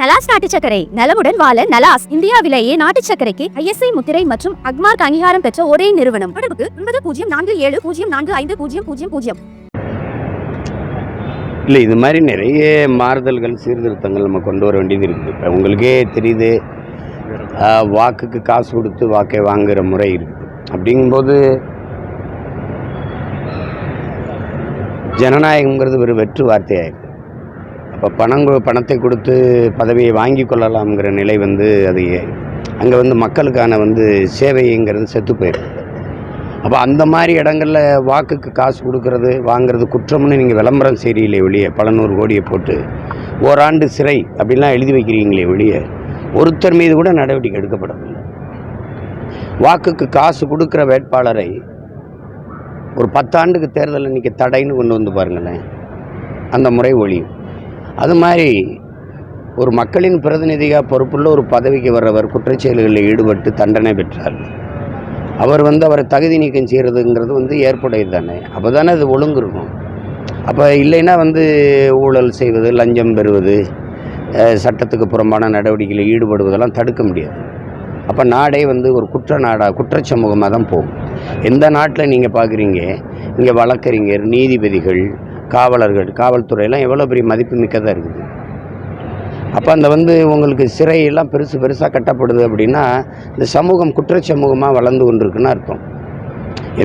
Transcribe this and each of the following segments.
நலாஸ் நாட்டு சக்கரை நலமுடன் வாழ நலாஸ் இந்தியாவிலேயே நாட்டு சக்கரைக்கு ஐஎஸ்ஐ முத்திரை மற்றும் அக்மார்க் அங்கீகாரம் பெற்ற ஒரே நிறுவனம். தொடர்புக்கு ஒன்பது பூஜ்ஜியம் நான்கு ஏழு பூஜ்ஜியம் நான்கு ஐந்து பூஜ்ஜியம் பூஜ்ஜியம் பூஜ்ஜியம். இல்லை இது மாதிரி நிறைய மாறுதல்கள் சீர்திருத்தங்கள் நம்ம கொண்டு வர வேண்டியது இருக்குது. இப்போ உங்களுக்கே தெரியுது வாக்குக்கு காசு கொடுத்து வாக்கை வாங்குகிற முறை இருக்குது. அப்படிங்கும்போது ஜனநாயகங்கிறது ஒரு வெற்று வார்த்தையாயிருக்கு. இப்போ பணம் பணத்தை கொடுத்து பதவியை வாங்கி கொள்ளலாம்ங்கிற நிலை வந்து அது அங்கே வந்து மக்களுக்கான வந்து சேவைங்கிறது செத்து போயிடும் அப்போ அந்த மாதிரி இடங்களில் வாக்குக்கு காசு கொடுக்கறது வாங்குறது குற்றம்னு நீங்கள் விளம்பரம் செய்கிறீங்களே வெளியே பல நூறு கோடியை போட்டு ஓராண்டு சிறை அப்படிலாம் எழுதி வைக்கிறீங்களே வெளியே ஒருத்தர் மீது கூட நடவடிக்கை எடுக்கப்படவில்லை. வாக்குக்கு காசு கொடுக்குற வேட்பாளரை ஒரு பத்தாண்டுக்கு தேர்தலில் இன்றைக்கி தடைன்னு கொண்டு வந்து பாருங்களேன். அந்த முறை ஒழியும். அது மாதிரி ஒரு மக்களின் பிரதிநிதியாக பொறுப்புள்ள ஒரு பதவிக்கு வர்றவர் குற்றச்செயல்களில் ஈடுபட்டு தண்டனை பெற்றார். அவர் வந்து அவரை தகுதி நீக்கம் செய்கிறதுங்கிறது வந்து ஏற்புடையது தானே. அப்போ தானே அது ஒழுங்கு இருக்கும். அப்போ இல்லைன்னா வந்து ஊழல் செய்வது லஞ்சம் பெறுவது சட்டத்துக்கு புறம்பான நடவடிக்கைகளில் ஈடுபடுவதெல்லாம் தடுக்க முடியாது. அப்போ நாடே வந்து ஒரு குற்ற நாடாக குற்ற சமூகமாக தான் போகும். எந்த நாட்டில் நீங்கள் பார்க்குறீங்க இங்கே வழக்கறிஞர் நீதிபதிகள் காவலர்கள் காவல்துறையெல்லாம் எவ்வளோ பெரிய மதிப்பு மிக்கதாக இருக்குது. அப்போ அந்த வந்து உங்களுக்கு சிறையெல்லாம் பெருசு பெருசாக கட்டப்படுது அப்படின்னா இந்த சமூகம் குற்ற சமூகமாக வளர்ந்து கொண்டிருக்குன்னு அர்த்தம்.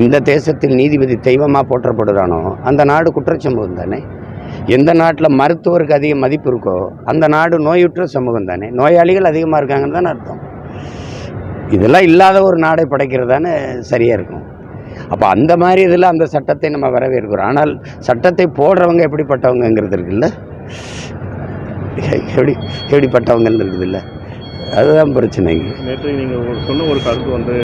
எந்த தேசத்தில் நீதிபதி தெய்வமாக போற்றப்படுறானோ அந்த நாடு குற்ற சமூகம் தானே. எந்த நாட்டில் மருத்துவருக்கு அதிக மதிப்பு இருக்கோ அந்த நாடு நோயுற்ற சமூகம் தானே. நோயாளிகள் அதிகமாக இருக்காங்கன்னு தானே அர்த்தம். இதெல்லாம் இல்லாத ஒரு நாடை படைக்கிறது தானே சரியாக இருக்கும். அப்போ அந்த மாதிரி இதில் அந்த சட்டத்தை நம்ம வரவேற்கிறோம். ஆனால் சட்டத்தை போடுறவங்க எப்படிப்பட்டவங்கங்கிறது இருக்குல்ல? எப்படி எப்படிப்பட்டவங்கன்னு இருக்குதுல்ல அதுதான் பிரச்சனைங்க நேற்று நீங்கள் சொன்ன ஒரு கருத்து வந்து